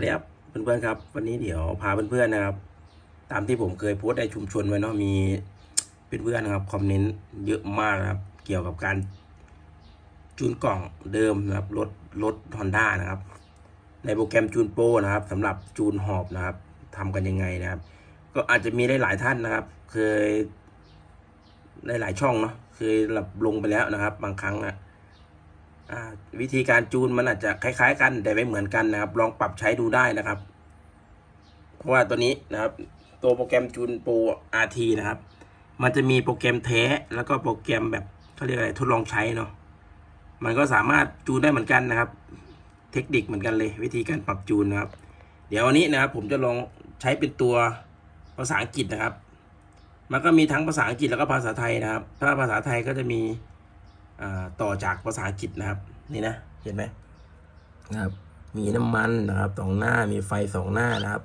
วัสดีครับเพื่อนๆครับ วันนี้เดี๋ยวพาเพื่อนๆนะครับ ตามที่ผมเคยโพสต์ในชุมชนไว้เนาะมีเพื่อนๆนะครับคอมเมนต์เยอะมากนะครับ เกี่ยวกับการจูนกล่องเดิมนะครับรถรถฮอนด้านะครับ ในโปรแกรมจูนโปรนะครับสำหรับจูนหอบนะครับทำกันยังไงนะครับ ก็อาจจะมีหลายๆท่านนะครับ เคยหลายๆช่องเนาะเคยหลับลงไปแล้วนะครับ บางครั้งอะอ่า วิธีการจูนมันอาจจะคล้ายๆ กันแต่ไม่เหมือนกันนะครับ ลองปรับใช้ดูได้นะครับ เพราะว่าตัวนี้นะครับ ตัวโปรแกรมจูนโปร RT นะครับ มันจะมีโปรแกรมแท้แล้วก็โปรแกรมแบบเขาเรียกอะไรทดลองใช้เนาะมันก็สามารถจูนได้เหมือนกันนะครับ เทคนิคเหมือนกันเลย วิธีการปรับจูนนะครับ เดี๋ยววันนี้นะครับ ผมจะลองใช้เป็นตัวภาษาอังกฤษนะครับ มันก็มีทั้งภาษาอังกฤษแล้วก็ภาษาไทยนะครับ ถ้าภาษาไทยก็จะมี ต่อจากภาษาอังกฤษนะครับ นี่นะเห็นไหมนะครับ มีน้ำมันนะครับสองหน้ามีไฟสองหน้านะครับ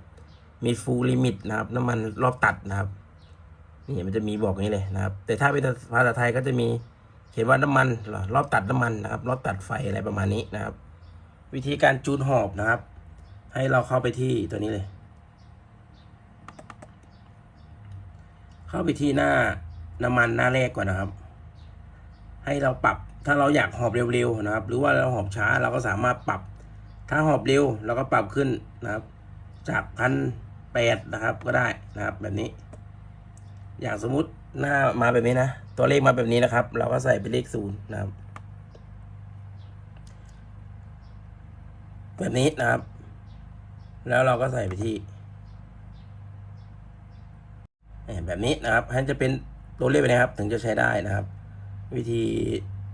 มีฟูลลิมิตนะครับ น้ำมันรอบตัดนะครับ นี่มันจะมีบอกอย่างนี้เลยนะครับ แต่ถ้าเป็นภาษาไทยก็จะมีเขียนว่าน้ำมันรอรอบตัดน้ำมันนะครับ รอบตัดไฟอะไรประมาณนี้นะครับ วิธีการจูนหอบนะครับ ให้เราเข้าไปที่ตัวนี้เลย เข้าไปที่หน้าน้ำมันหน้าแรกก่อนนะครับ ให้เราปรับถ้าเราอยากหอบเร็วๆนะครับ หรือว่าเราหอบช้าเราก็สามารถปรับ ถ้าหอบเร็วเราก็ปรับขึ้นนะครับ จากพันแปดนะครับก็ได้นะครับแบบนี้ อย่างสมมุติหน้ามาแบบนี้นะ ตัวเลขมาแบบนี้นะครับ เราก็ใส่เป็นเลขศูนย์นะครับ แบบนี้นะครับ แล้วเราก็ใส่ไปที่แบบนี้นะครับให้จะเป็นตัวเลขไปนะครับ ถึงจะใช้ได้นะครับ วิธี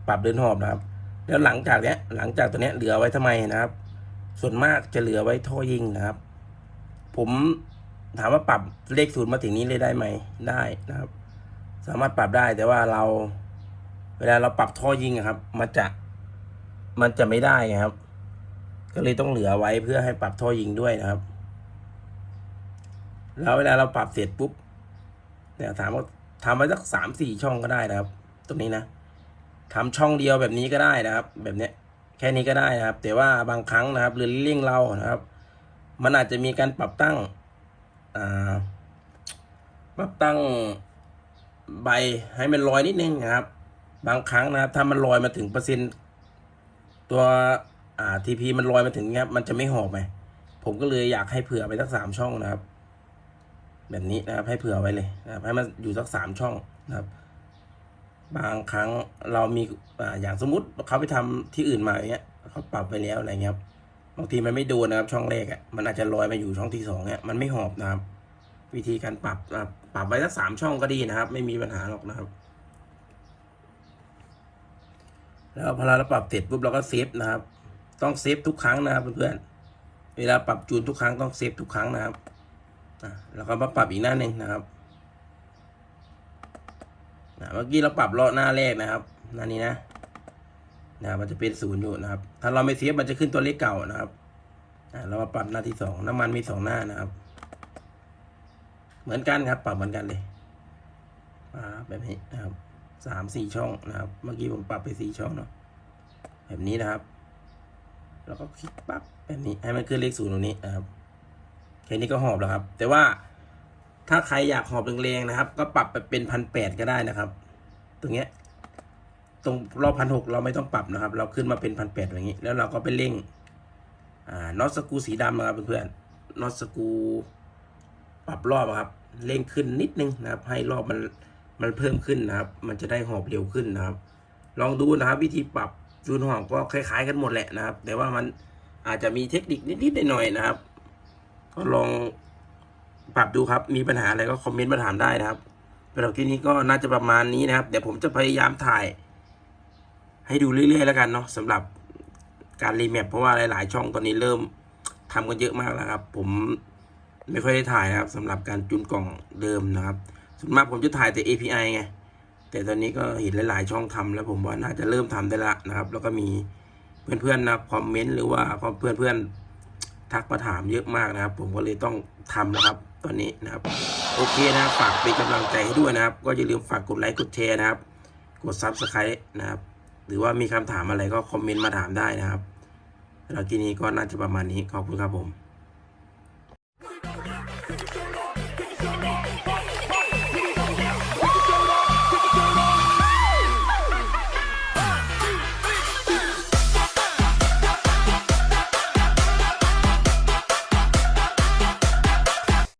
ปรับเดินหอบนะครับ แล้วหลังจากเนี้ยหลังจากตัวเนี้ยเหลือไว้ทำไมนะครับ ส่วนมากจะเหลือไว้ท่อยิงนะครับ ผมถามว่าปรับเลขศูนย์มาถึงนี้เลยได้ไหมได้นะครับ สามารถปรับได้แต่ว่าเรา เวลาเราปรับท่อยิงอะครับ มันจะมันจะไม่ได้ครับ ก็เลยต้องเหลือไว้เพื่อให้ปรับท่อยิงด้วยนะครับ แล้วเวลาเราปรับเสร็จปุ๊บเนี่ยถามว่าทำไว้สักสามสี่ช่องก็ได้นะครับ ตรงนี้นะทำช่องเดียวแบบนี้ก็ได้นะครับ แบบเนี้ยแค่นี้ก็ได้นะครับ แต่ว่าบางครั้งนะครับเรือเลี่ยงเรานะครับ มันอาจจะมีการปรับตั้งอ่าปรับตั้งใบให้มันลอยนิดนึงนะครับ บางครั้งนะครับถ้ามันลอยมาถึงเปอร์เซ็นต์ตัวอ่าทีพีมันลอยมาถึงเนี้ยมันจะไม่หอบไงผมก็เลยอยากให้เผื่อไปสักสามช่องนะครับ แบบนี้นะครับให้เผื่อไว้เลยนะครับให้มันอยู่สักสามช่องนะครับ บางครั้งเรามีอ่าอย่างสมมติเขาไปทำที่อื่นมาอย่างเงี้ยเขาปรับไปแล้วอะไรเงี้ยครับบางทีมันไม่โดนนะครับช่องแรกอะมันอาจจะลอยมาอยู่ช่องที่สองเนี่ยมันไม่หอบนะครับ วิธีการปรับนะครับปรับไว้สักสามช่องก็ดีนะครับ ไม่มีปัญหาหรอกนะครับ แล้วพอเราปรับเสร็จปุ๊บเราก็เซฟนะครับ ต้องเซฟทุกครั้งนะครับเพื่อนๆเวลาปรับจูนทุกครั้งต้องเซฟทุกครั้งนะครับอะแล้วก็มาปรับอีกหน้าหนึ่งนะครับ นะเมื่อกี้เราปรับล้อหน้าแรกนะครับหน้านี้นะนะมันจะเป็นศูนย์อยู่นะครับ ถ้าเราไม่เซฟมันจะขึ้นตัวเลขเก่านะครับอะเรามาปรับหน้าที่สองน้ำมันมีสองหน้านะครับ เหมือนกันครับ ปรับเหมือนกันเลยแบบนี้นะครับสามสี่ช่องนะครับ เมื่อกี้ผมปรับไปสี่ช่องเนาะแบบนี้นะครับ แล้วก็คลิกปั๊บแบบนี้ให้มันขึ้นเลขศูนย์ตรงนี้นะครับแค่นี้ก็หอบแล้วครับ แต่ว่า ถ้าใครอยากหอบแรงๆนะครับ ก็ปรับไปเป็นพันแปดก็ได้นะครับ ตรงเนี้ย ตรงรอบพันหกเราไม่ต้องปรับนะครับ เราขึ้นมาเป็นพันแปดอย่างนี้ แล้วเราก็ไปเร่งอ่าน็อตสกูสีดำนะครับเพื่อนๆน็อตสกูปรับรอบอะครับเร่งขึ้นนิดนึงนะครับ ให้รอบมันมันเพิ่มขึ้นนะครับ มันจะได้หอบเร็วขึ้นนะครับ ลองดูนะครับ วิธีปรับจูนหอบก็คล้ายๆกันหมดแหละนะครับ แต่ว่ามันอาจจะมีเทคนิคนิดๆหน่อยๆนะครับ ก็ลอง ปรับดูครับ มีปัญหาอะไรก็คอมเมนต์มาถามได้นะครับสำหรับที่นี้ก็น่าจะประมาณนี้นะครับ เดี๋ยวผมจะพยายามถ่าย ให้ดูเรื่อยๆแล้วกันเนาะสำหรับการรีแมปเพราะว่าหลายๆ ช่องตอนนี้เริ่มทำกันเยอะมากแล้วครับ ผมไม่ค่อยได้ถ่ายนะครับสำหรับการจูนกล่องเดิมนะครับส่วนมากผมจะถ่ายแต่ API ไงแต่ตอนนี้ก็เห็นหลายๆ ช่องทำแล้วผมว่าน่าจะเริ่มทำได้ละนะครับ แล้วก็มีเพื่อนๆนะคอมเมนต์หรือว่าเพื่อนๆ ทักมาถามเยอะมากนะครับ ผมก็เลยต้องทำนะครับตอนนี้นะครับ โอเคนะครับฝากเป็นกำลังใจให้ด้วยนะครับ ก็อย่าลืมฝากกดไลค์กดแชร์นะครับ กด Subscribe นะครับ หรือว่ามีคำถามอะไรก็คอมเมนต์มาถามได้นะครับสำหรับที่นี้ก็น่าจะประมาณนี้ขอบคุณครับผม